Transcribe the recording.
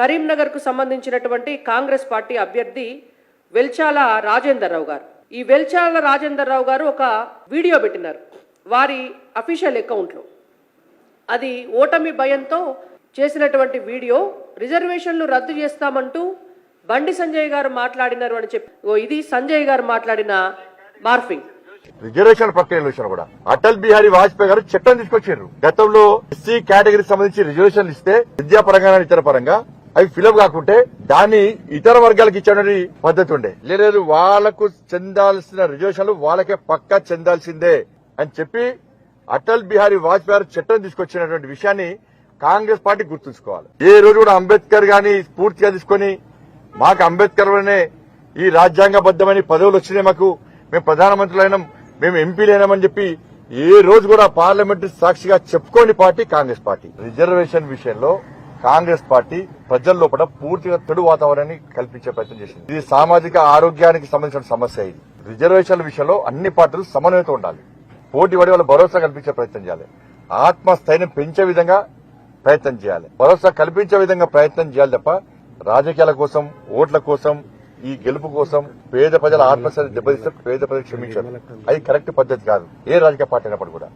కరీంనగర్కు సంబంధించినటువంటి కాంగ్రెస్ పార్టీ అభ్యర్థి వెల్చాల రాజేందర్ రావు గారు. ఈ వెల్చాల రాజేందర్ రావు గారు ఒక వీడియో పెట్టినారు వారి అఫీషియల్ అకౌంట్లో. అది ఓటమి భయంతో చేసినటువంటి వీడియో రిజర్వేషన్లు రద్దు చేస్తామంటూ బండి సంజయ్ గారు మాట్లాడినారు అని చెప్పి ఓ ఇది సంజయ్ గారు మాట్లాడిన మార్ఫింగ్. రిజర్వేషన్ ప్రక్రియ విషయంలో కూడా? అటల్ బిహారీ వాజ్పేయి గారు చట్టం తీసుకొచ్చారు గతంలో ఎస్సీ కేటగిరీకి సంబంధించి రిజర్వేషన్లు ఇస్తే విద్యాపరంగా ఇతర పరంగా అవి ఫిలప్ కాకుంటే దాన్ని ఇతర వర్గాలకు ఇచ్చే పద్ధతి ఉండే. లేదు వాళ్ళకు చెందాల్సిన రిజర్వేషన్లు వాళ్ళకే పక్కా చెందాల్సిందే అని చెప్పి అటల్ బిహారీ వాజ్పేయి చట్టం తీసుకొచ్చినటువంటి విషయాన్ని కాంగ్రెస్ పార్టీ గుర్తుంచుకోవాలి. ఏ రోజు కూడా అంబేద్కర్ గాని స్ఫూర్తిగా తీసుకొని మాకు అంబేద్కర్ వల్లనే ఈ రాజ్యాంగబద్దమైన పదవులు వచ్చినాయి మాకు మేము ప్రధానమంత్రులైనాం మేము ఎంపీలైనామని చెప్పి ఏ రోజు కూడా పార్లమెంటరీ సాక్షిగా చెప్పుకోని పార్టీ కాంగ్రెస్ పార్టీ. రిజర్వేషన్ విషయంలో కాంగ్రెస్ పార్టీ ప్రజల లోపల పూర్తిగా చెడు వాతావరణాన్ని కల్పించే ప్రయత్నం చేసింది. ఇది సామాజిక ఆరోగ్యానికి సంబంధించిన సమస్య ఇది. రిజర్వేషన్ల విషయంలో అన్ని పార్టీలు సమన్వయంతో ఉండాలి. పోటీ పడి వాళ్ళ భరోసా కల్పించే ప్రయత్నం చేయాలి. ఆత్మస్థైర్యం పెంచే విధంగా ప్రయత్నం చేయాలి. భరోసా కల్పించే విధంగా ప్రయత్నం చేయాలి తప్ప రాజకీయాల కోసం ఓట్ల కోసం ఈ గెలుపు కోసం పేద ప్రజల ఆత్మస్థైర్యం దెబ్బతీస్తే పేద ప్రజలు క్షమించారు. అది కరెక్ట్ పద్ధతి కాదు. ఏ రాజకీయ పార్టీ అయినప్పుడు కూడా.